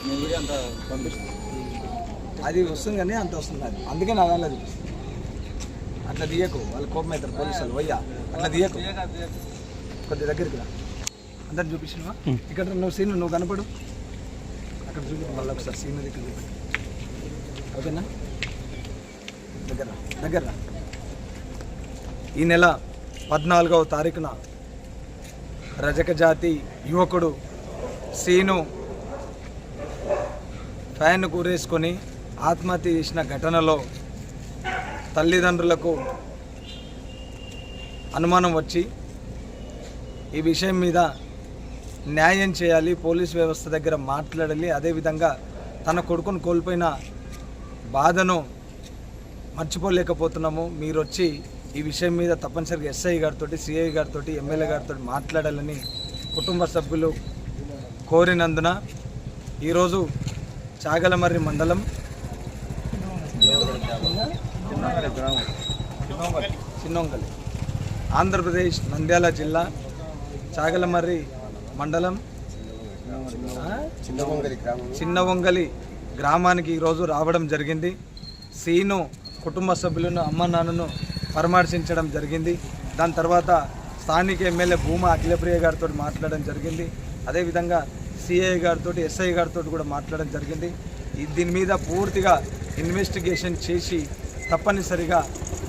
నేను వీడియో అంతా పంపిస్తాను అది వస్తుంది కానీ అంత వస్తుంది అది. అందుకే నా దానిలో చూపిస్తుంది అట్లా తీయకు వాళ్ళు కోపం అవుతారు పోలీసులు వయ్యా. అట్లా తీయకు కొద్ది దగ్గరికి రా. అందరు చూపించినవా? ఇక్కడ నువ్వు సీన్ నువ్వు కనపడు. అక్కడ చూపి మళ్ళీ ఒకసారి సీన్ దగ్గర చూపి ఓకేనా? దగ్గర దగ్గర. ఈ నెల పద్నాలుగవ తారీఖున రజక జాతి యువకుడు సీను ఫ్యాన్ కూరేసుకొని ఆత్మహత్య చేసిన ఘటనలో తల్లిదండ్రులకు అనుమానం వచ్చి ఈ విషయం మీద న్యాయం చేయాలి పోలీస్ వ్యవస్థ దగ్గర మాట్లాడాలి. అదేవిధంగా తన కొడుకును కోల్పోయిన బాధను మర్చిపోలేకపోతున్నాము. మీరు వచ్చి ఈ విషయం మీద తప్పనిసరిగా ఎస్ఐ గారితో సిఐ గారితో ఎమ్మెల్యే గారితో మాట్లాడాలని కుటుంబ సభ్యులు కోరినందున ఈరోజు చాగలమర్రి మండలం. చిన్నొంగలి. ఆంధ్రప్రదేశ్ నంద్యాల జిల్లా చాగలమర్రి మండలం. చిన్న వంగలి గ్రామానికి ఈరోజు రావడం జరిగింది. సీను కుటుంబ సభ్యులను అమ్మ నాన్నను పరామర్శించడం జరిగింది. దాని తర్వాత స్థానిక ఎమ్మెల్యే భూమా అఖిలప్రియ గారితో మాట్లాడడం జరిగింది. అదేవిధంగా సిఐ గారితో ఎస్ఐ గారితో కూడా మాట్లాడడం జరిగింది. దీని మీద పూర్తిగా ఇన్వెస్టిగేషన్ చేసి తప్పనిసరిగా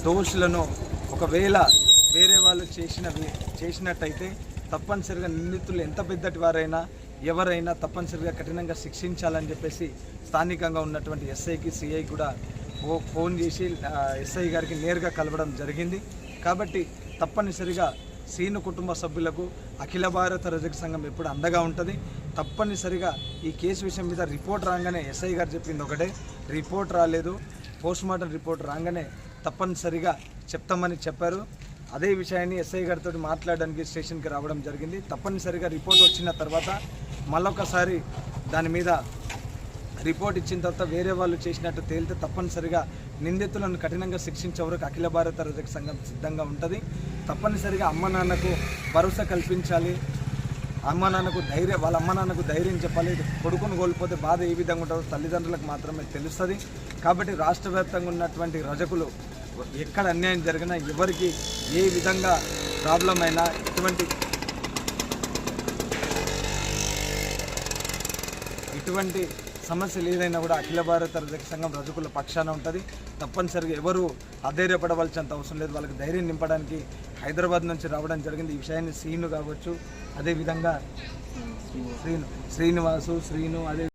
దోషులను ఒకవేళ వేరే వాళ్ళు చేసిన చేసినట్టయితే తప్పనిసరిగా నిందితులు ఎంత పెద్దటి వారైనా ఎవరైనా తప్పనిసరిగా కఠినంగా శిక్షించాలని చెప్పేసి స్థానికంగా ఉన్నటువంటి ఎస్ఐకి సిఐ కూడా ఫోన్ చేసి ఎస్ఐ గారికి నేరుగా కలవడం జరిగింది. కాబట్టి తప్పనిసరిగా సీను కుటుంబ సభ్యులకు అఖిల భారత రజక సంఘం ఎప్పుడు అండగా ఉంటుంది. తప్పనిసరిగా ఈ కేసు విషయం మీద రిపోర్ట్ రాగానే ఎస్ఐ గారు చెప్పింది ఒకటే. రిపోర్ట్ రాలేదు. పోస్ట్ మార్టం రిపోర్ట్ రాగానే తప్పనిసరిగా చెప్తామని చెప్పారు. అదే విషయాన్ని ఎస్ఐ గారితో మాట్లాడడానికి స్టేషన్కి రావడం జరిగింది. తప్పనిసరిగా రిపోర్ట్ వచ్చిన తర్వాత మళ్ళొకసారి దాని మీద రిపోర్ట్ ఇచ్చిన తర్వాత వేరే వాళ్ళు చేసినట్టు తేలితే తప్పనిసరిగా నిందితులను కఠినంగా శిక్షించే వరకు అఖిల భారత రజక సంఘం సిద్ధంగా ఉంటుంది. తప్పనిసరిగా అమ్మ నాన్నకు భరోసా కల్పించాలి. అమ్మ నాన్నకు ధైర్యం వాళ్ళ అమ్మ నాన్నకు ధైర్యం చెప్పాలి కొడుకును కోల్పోతే బాధ ఏ విధంగా ఉంటుందో తల్లిదండ్రులకు మాత్రమే తెలుస్తుంది. కాబట్టి రాష్ట్ర ఉన్నటువంటి రజకులు ఎక్కడ అన్యాయం జరిగినా ఎవరికి ఏ విధంగా ప్రాబ్లం అయినా ఇటువంటి ఇటువంటి సమస్యలు ఏదైనా కూడా అఖిల భారత రజక సంఘం రజకుల పక్షాన ఉంటుంది. తప్పనిసరిగా ఎవరు అధైర్యపడవలసినంత అవసరం లేదు. వాళ్ళకి ధైర్యం నింపడానికి హైదరాబాద్ నుంచి రావడం జరిగింది. ఈ విషయాన్ని శ్రీను కావచ్చు అదేవిధంగా శ్రీను శ్రీనివాసు శ్రీను అదే